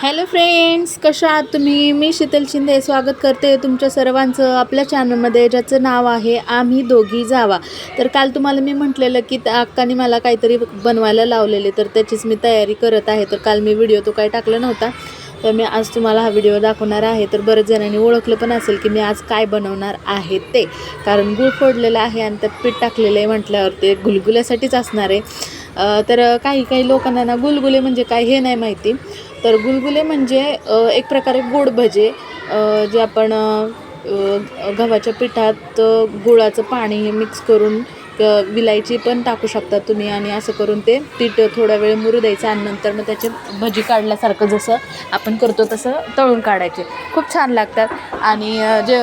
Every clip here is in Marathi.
हॅलो फ्रेंड्स कशा आहात तुम्ही? मी शीतल शिंदे. स्वागत करते तुमच्या सर्वांचं आपल्या चॅनलमध्ये ज्याचं नाव आहे आम्ही दोघी जावा. तर काल तुम्हाला मी म्हटलेलं की त्या अक्काने मला काहीतरी बनवायला लावलेले तर त्याचीच मी तयारी करत आहे. तर काल मी व्हिडिओ तो काही टाकला नव्हता तर मी आज तुम्हाला हा व्हिडिओ दाखवणार आहे. तर बरेच जणांनी ओळखलं पण असेल की मी आज काय बनवणार आहे ते. कारण गुळ फोडलेलं आहे आणि त्यात पीठ टाकलेलं आहे म्हटल्यावर ते गुलगुल्यासाठीच असणार आहे. तर काही काही लोकांना ना गुलगुले म्हणजे काय हे नाही माहिती. तर गुलगुले म्हणजे एक प्रकारे गोड भजे जे आपण गव्हाच्या पिठात गुळाचं पाणी हे मिक्स करून विलायची पण टाकू शकता तुम्ही आणि असं करून ते पीठ थोडा वेळ मुरू द्यायचं आणि नंतर मग त्याचे भजी काढल्यासारखं जसं आपण करतो तसं तळून काढायचे. खूप छान लागतात. आणि जे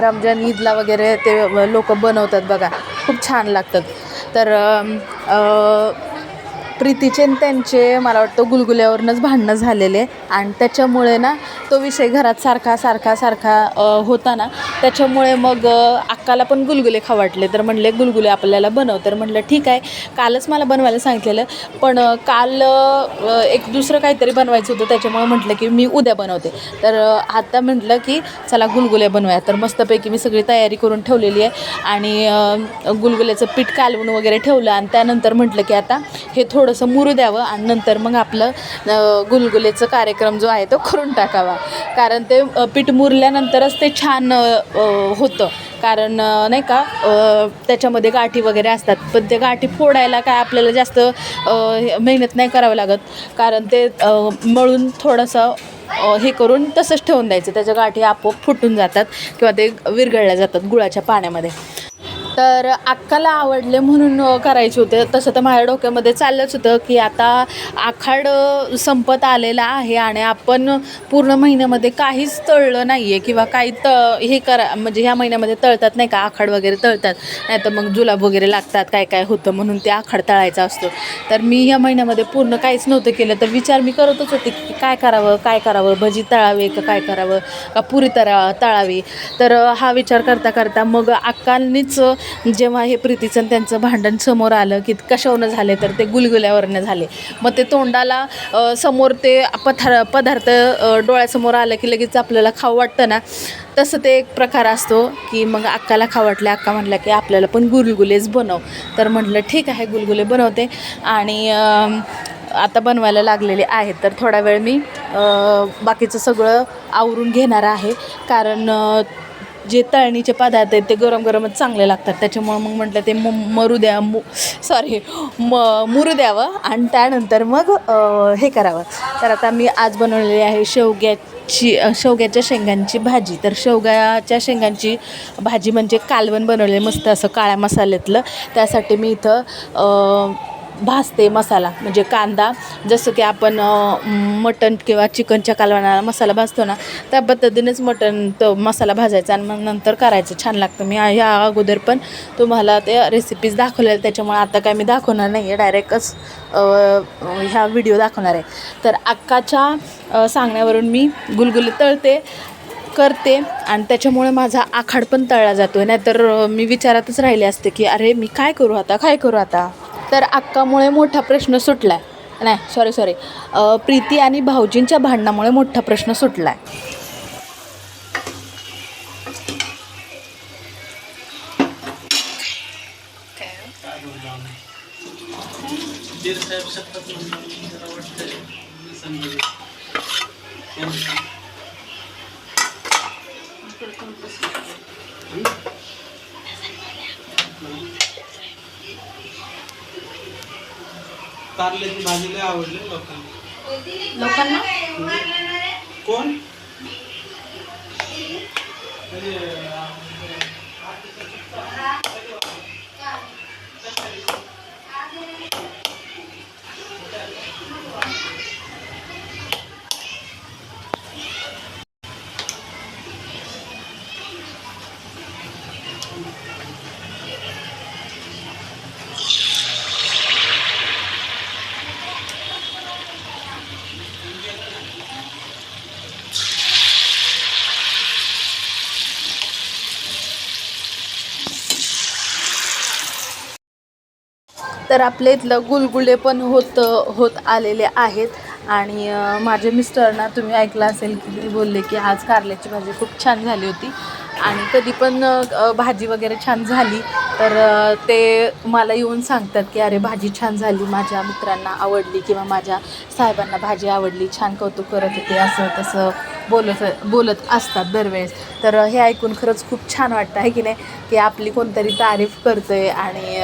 रमजान ईदला वगैरे ते लोक बनवतात बघा. खूप छान लागतात. तर प्रीतीचे आणि त्यांचे मला वाटतं गुलगुल्यावरूनच भांडणं झालेले. आणि त्याच्यामुळे ना तो विषय घरात सारखा सारखा सारखा होता ना त्याच्यामुळे मग अक्काला पण गुलगुले खाऊ वाटले तर म्हणले गुलगुले आपल्याला बनव. तर म्हटलं ठीक आहे. कालच मला बनवायला सांगितलेलं. पण काल एक दुसरं काहीतरी बनवायचं होतं. त्याच्यामुळे म्हटलं की मी उद्या बनवते. तर आता म्हटलं की चला गुलगुले बनवूया तर मस्तपैकी मी सगळी तयारी करून ठेवलेली आहे. आणि गुलगुल्याचं पीठ कालवून वगैरे ठेवलं. आणि त्यानंतर म्हटलं की आता हे थोडंसं मुरू द्यावं. आणि नंतर मग आपलं गुलगुलेचं कार्यक्रम जो आहे तो करून टाकावा. कारण ते पीठ मुरल्यानंतरच ते छान होतं. कारण नाही का त्याच्यामध्ये गाठी वगैरे असतात. पण ते गाठी फोडायला काय आपल्याला जास्त हे- मेहनत नाही करावं लागत. कारण ते मळून थोडंसं हे करून तसंच ठेवून द्यायचं. त्याच्या गाठी आपोआप फुटून जातात किंवा ते विरघळल्या जातात गुळाच्या पाण्यामध्ये. तर अक्काला आवडले म्हणून करायचे होते. तसं तर माझ्या डोक्यामध्ये चाललंच होतं की आता आखाड संपत आलेला आहे आणि आपण पूर्ण महिन्यामध्ये काहीच तळलं नाही आहे किंवा काही त हे करा म्हणजे ह्या महिन्यामध्ये तळतात नाही का? आखाड वगैरे तळतात. नाही तर मग जुलाब वगैरे लागतात काय काय होतं म्हणून ते आखाड तळायचा असतो. तर मी ह्या महिन्यामध्ये पूर्ण काहीच नव्हतं केलं. तर विचार मी करतच होते की काय करावं काय करावं? भजी तळावे का काय करावं? का पुरी तळा तळावी? तर हा विचार करता करता मग अक्कांनीच जेव्हा हे प्रीतीचं त्यांचं भांडण समोर आलं की कशावरनं झाले तर ते गुलगुल्यावरनं झाले. मग ते तोंडाला समोर ते पथार पदार्थ डोळ्यासमोर आलं की लगेच आपल्याला खाऊ वाटतं ना. तसं ते एक प्रकार असतो की मग अक्काला खाऊ वाटलं अक्का म्हटलं की आपल्याला पण गुलगुलेच बनव. तर म्हटलं ठीक आहे गुलगुले बनवते. आणि आता बनवायला लागलेले आहेत. तर थोडा वेळ मी बाकीचं सगळं आवरून घेणार आहे. कारण जे तळणीचे पदार्थ आहेत ते गरम गरमच चांगले लागतात. त्याच्यामुळं मग म्हटलं ते म मरू द्या मु सॉरी म मुरू द्यावं आणि त्यानंतर मग हे करावं. तर आता मी आज बनवलेली आहे शेवग्याची शेवग्याच्या शेंगांची भाजी. तर शेवग्याच्या शेंगांची भाजी म्हणजे कालवण बनवले मस्त असं काळ्या मसाल्यातलं. त्यासाठी मी इथं भासते भाजते मसाला म्हणजे कांदा. जसं की आपण मटन मटण किंवा चिकनच्या कालवणाला मसाला भाजतो ना त्या पद्धतीनेच मटण तो मसाला भाजायचा आणि मग नंतर करायचं. छान लागतं. मी ह्या अगोदर पण तुम्हाला ते रेसिपीज दाखवलेल्या त्याच्यामुळे आता काय मी दाखवणार नाही आहे डायरेक्टच ह्या व्हिडिओ दाखवणार आहे. तर अक्काच्या सांगण्यावरून मी गुलगुले तळते करते आणि त्याच्यामुळे माझा आखाड पण तळला जातो आहे नाहीतर मी विचारातच राहिले असते की अरे मी काय करू आता? काय करू आता? तर अक्कामुळे मोठा प्रश्न सुटला आहे नाही सॉरी सॉरी प्रीती आणि भाऊजींच्या भांडणामुळे मोठा प्रश्न सुटला आहे कारल्याची भाजी लय आवडली लोकांना. लोकांना? कोण? तर आपल्या इथलं गुलगुले पण होत होत आलेले आहेत. आणि माझ्या माझे तुम्ही ऐकलं असेल की ते बोलले की आज कारल्याची भाजी खूप छान झाली होती. आणि कधी पण भाजी वगैरे छान झाली तर ते मला येऊन सांगतात की अरे भाजी छान झाली माझ्या मित्रांना आवडली किंवा माझ्या साहेबांना भाजी आवडली छान कौतुक करत होते असं तसं. बोलत बोलत असतात दरवेळेस. तर हे ऐकून खरंच खूप छान वाटतं आहे की नाही? की आपली कोणतरी तारीफ करतं आहे आणि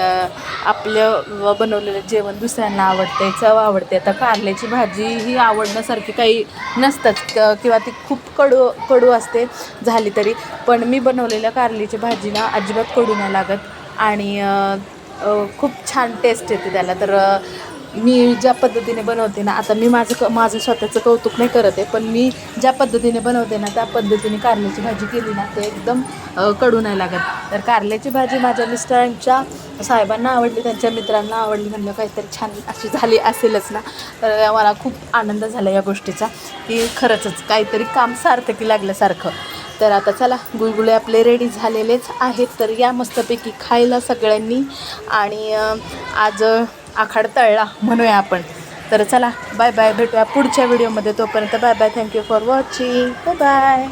आपलं बनवलेलं जेवण दुसऱ्यांना आवडते चव आवडते. आता कारल्याची भाजी ही आवडण्यासारखी काही नसतंच किंवा ती खूप कडू कडू असते झाली तरी. पण मी बनवलेल्या कारलीची भाजीला अजिबात कडू नाही लागत आणि खूप छान टेस्ट येते त्याला. तर मी ज्या पद्धतीने बनवते ना आता मी माझं क माझं स्वतःचं कौतुक नाही करत आहे पण मी ज्या पद्धतीने बनवते ना त्या पद्धतीने कारल्याची भाजी केली ना ते एकदम कडू नाही लागत. तर कारल्याची भाजी माझ्या मिस्टरांच्या साहेबांना आवडली त्यांच्या मित्रांना आवडली म्हणलं काहीतरी छान अशी झाली असेलच ना. तर मला खूप आनंद झाला या गोष्टीचा की खरंच काहीतरी काम सार्थकी लागल्यासारखं. तर आता चला गुळगुळे आपले रेडी झालेलेच आहेत. तर या मस्तपैकी खायला सगळ्यांनी. आणि आज आखाड तळला म्हणूया आपण. तर चला बाय बाय भेटूया पुढच्या व्हिडिओमध्ये तोपर्यंत bye bye thank you for watching bye bye